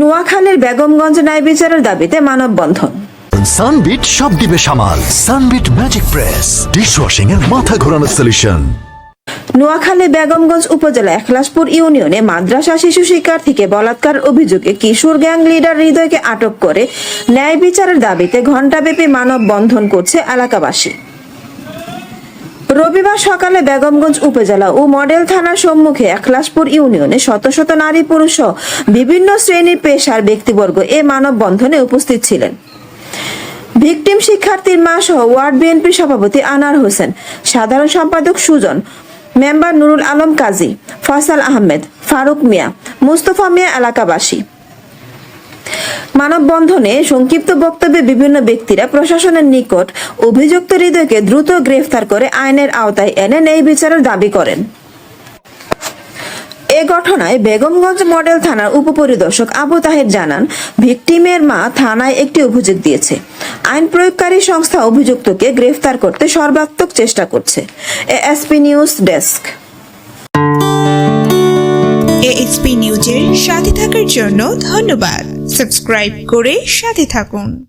নোয়াখালীর বেগমগঞ্জ ন্যায় বিচারের দাবিতে মানববন্ধন। সানবিট সব দিবে সামাল। সানবিট ম্যাজিক প্রেস। ডিশওয়াশিং এর মাথা ঘোরানো সলিউশন। নোয়াখালী বেগমগঞ্জ উপজেলা এখলাসপুর ইউনিয়নে মাদ্রাসা শিশু শিক্ষার্থীকে বলাৎকার অভিযোগে কিশোর গ্যাং লিডার হৃদয়কে আটক করে ন্যায় বিচারের দাবিতে ঘণ্টাব্যাপী মানববন্ধন করছে এলাকাবাসী। রবিবার সকালে বেগমগঞ্জ উপজেলা ও মডেল থানার সম্মুখে একলাসপুর ইউনিয়নে শত শত নারী পুরুষ বিভিন্ন শ্রেণি পেশার ব্যক্তিবর্গ এ মানববন্ধনে উপস্থিত ছিলেন। ভিকটিম শিক্ষার্থীর মা সহ ওয়ার্ড বিএনপি সভাপতি আনার হোসেন, সাধারণ সম্পাদক সুজন, মেম্বার নুরুল আলম কাজী, ফয়সাল আহমেদ, ফারুক মিয়া, মুস্তফা মিয়া এলাকাবাসী। মানববন্ধনে সংক্ষিপ্ত বক্তব্যে বিভিন্ন ব্যক্তিরা প্রশাসনের নিকট অভিযুক্ত হৃদয়কে দ্রুত গ্রেফতার করে আইনের আওতায় এনে নেই বিচারের দাবি করেন। এ ঘটনায় বেগমগঞ্জ মডেল থানার উপপরিদর্শক আবু তাহের জানান, ভিকটিমের মা থানায় একটি অভিযোগ দিয়েছে। আইন প্রয়োগকারী সংস্থা অভিযুক্তকে গ্রেফতার করতে সর্বাত্মক চেষ্টা করছে। ASP news desk. এএসপি নিউজের সাথে থাকার জন্য ধন্যবাদ। সাবস্ক্রাইব করে সাথে থাকুন।